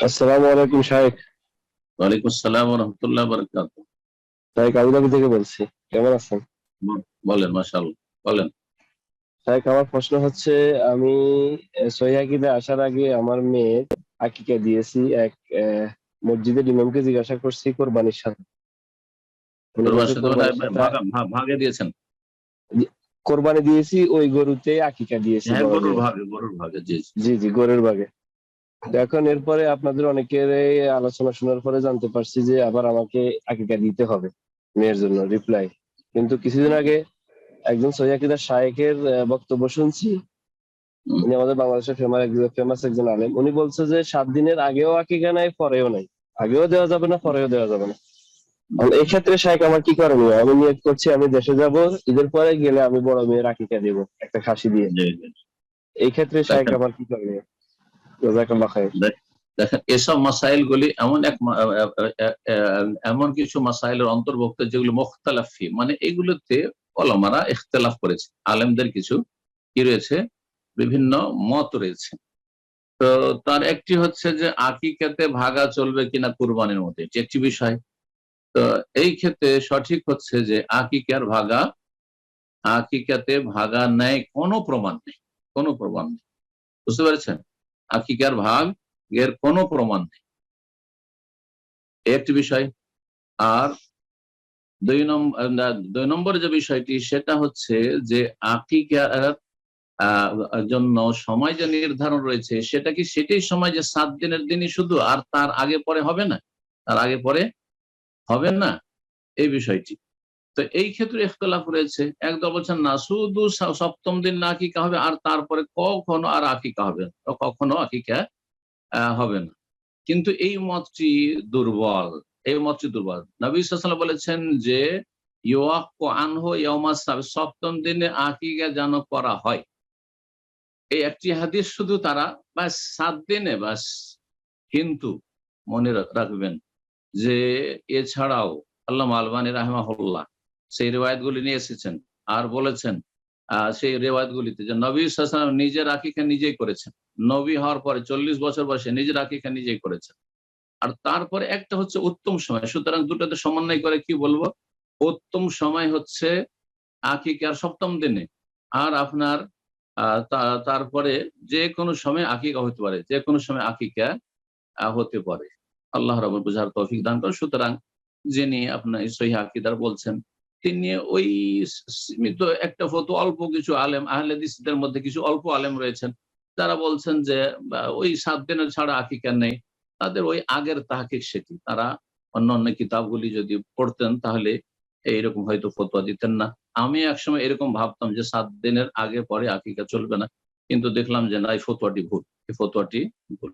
আসসালামু আলাইকুম শাহেক ওয়ালাইকুম আসসালাম রহমতুল্লাহ বরকাত শাহেক আবুধাবি থেকে বলছি। কেমন আছেন? বলেন বলেন। শাহেক আমার প্রশ্ন হচ্ছে আমি আসার আগে আমার মেয়ে আকিকা দিয়েছি এক মসজিদের ইমামকে জিজ্ঞাসা করছি কোরবানির সাথে কোরবানির ভাগ- ভাগ- ভাগ- ভাগে দিয়েছেন? কোরবানি দিয়েছি ওই গরুতে আকিকা দিয়েছি। হ্যাঁ গরুর ভাগে গরুর ভাগে জি জি। গরুর তো এখন এরপরে আপনাদের অনেকের আলোচনা শোনার পরে জানতে পারছি যে আবার আমাকে আকিকা দিতে হবে মেয়ের জন্য রিপ্লাই কিন্তু কিছুদিন আগে একজন সৈয়াকিদার শায়েকের বক্তব্য শুনছি। উনি আমাদের বাংলাদেশের ফেমাস একজন ফেমাস একজন আলেম। উনি বলছে যে সাত দিনের আগেও আকিকা নাই পরেও নাই। আগেও দেওয়া যাবে না পরেও দেওয়া যাবে না। এই ক্ষেত্রে শায়েক আমার কি করণীয়? আমি নিয়োগ করছি আমি দেশে যাব ঈদের পরে গেলে আমি বড় মেয়ের আকিকা দিব একটা খাসি দিয়ে। এই ক্ষেত্রে শায়েক আমার কি করণীয়? দেখেন এসব মাসাইল গুলি এমন এক এমন কিছু মাসাইলের অন্তর্ভুক্ত যেগুলো মুখতালাফি মানে এগুলোতে ইখতলাফ করেছে। আলেমদের কিছু কি রয়েছে? বিভিন্ন মত রয়েছে। তো তার একটি হচ্ছে যে, আকিকাতে ভাগা চলবে কিনা কুরবানির মধ্যে এটি একটি বিষয়। তো এই ক্ষেত্রে সঠিক হচ্ছে যে, আকিকার ভাগা, আকিকাতে ভাগা নেয় কোনো প্রমাণ নেই, কোনো প্রমাণ নেই। বুঝতে পেরেছেন? আকিকার ভাগ এর কোনো প্রমাণ নেই। একটি বিষয়, আর দুই নম্বর দুই নম্বর যে বিষয়টি, সেটা হচ্ছে যে আকিকার জন্য সময় যে নির্ধারণ রয়েছে, সেটা কি সেটাই সময় যে সাত দিনের দিনই শুধু, আর তার আগে পরে হবে না? তার আগে পরে হবে না? এই বিষয়টি। তো এই ক্ষেত্রে ইখতলাফ রয়েছে। একদম বলছেন না শুধু সপ্তম দিন না আকিকা হবে আর তারপরে কখনো আর আকিকা হবে না, কখনো আকিকা হবে না। কিন্তু এই মতটি দুর্বল এই মতটি দুর্বল। নবী সাল্লাল্লাহু বলেছেন যে ইউয়াক্কু আনহু সাবত, সপ্তম দিনে আকিকা যেন করা হয়। এই একটি হাদিস শুধু তারা বাস সাত দিনে বাস কিন্তু মনে রাখবেন যে এছাড়াও আল্লাহ আলবানী রাহমাহুল্লাহ সেই রেওয়ায়তগুলি নিয়ে এসেছেন। আর বলেছেন সেই রেওয়ায়তগুলিতে যে নবী সাল্লাল্লাহু নিজের আকিকা নিজেই করেছেন। নবী হওয়ার পরে চল্লিশ বছর বয়সে নিজের আকিকা নিজেই করেছেন। আর তারপরে একটা হচ্ছে উত্তম সময়। সুতরাং দুটোতে সমন্বয় করে কি বলব? উত্তম সময় হচ্ছে আকিকার সপ্তম দিনে। আর আপনার তারপরে যে কোনো সময় আকিকা হতে পারে। যে কোনো সময় আকিকা হতে পারে। আল্লাহ রব বুঝার তৌফিক দান করে সুতরাং যিনি আপনার সহি আকিদার বলছেন তিনি ওই সীমিত একটা ফটো অল্প কিছু আলেম আহলেদিসদের মধ্যে কিছু অল্প আলেম রয়েছেন। যারা বলছেন যে ওই সাত দিনের ছাড়া আকিকা নেই। তাদের ওই আগের তাহাকিক সেটি। তারা অন্য অন্য কিতাবগুলি যদি পড়তেন, তাহলে এইরকম হয়তো ফতোয়া দিতেন না। আমি একসময় এরকম ভাবতাম যে, সাত দিনের আগে পরে আকিকা চলবে না। কিন্তু দেখলাম যে, না, এই ফতোয়াটি ভুল। এই ফতোয়াটি ভুল।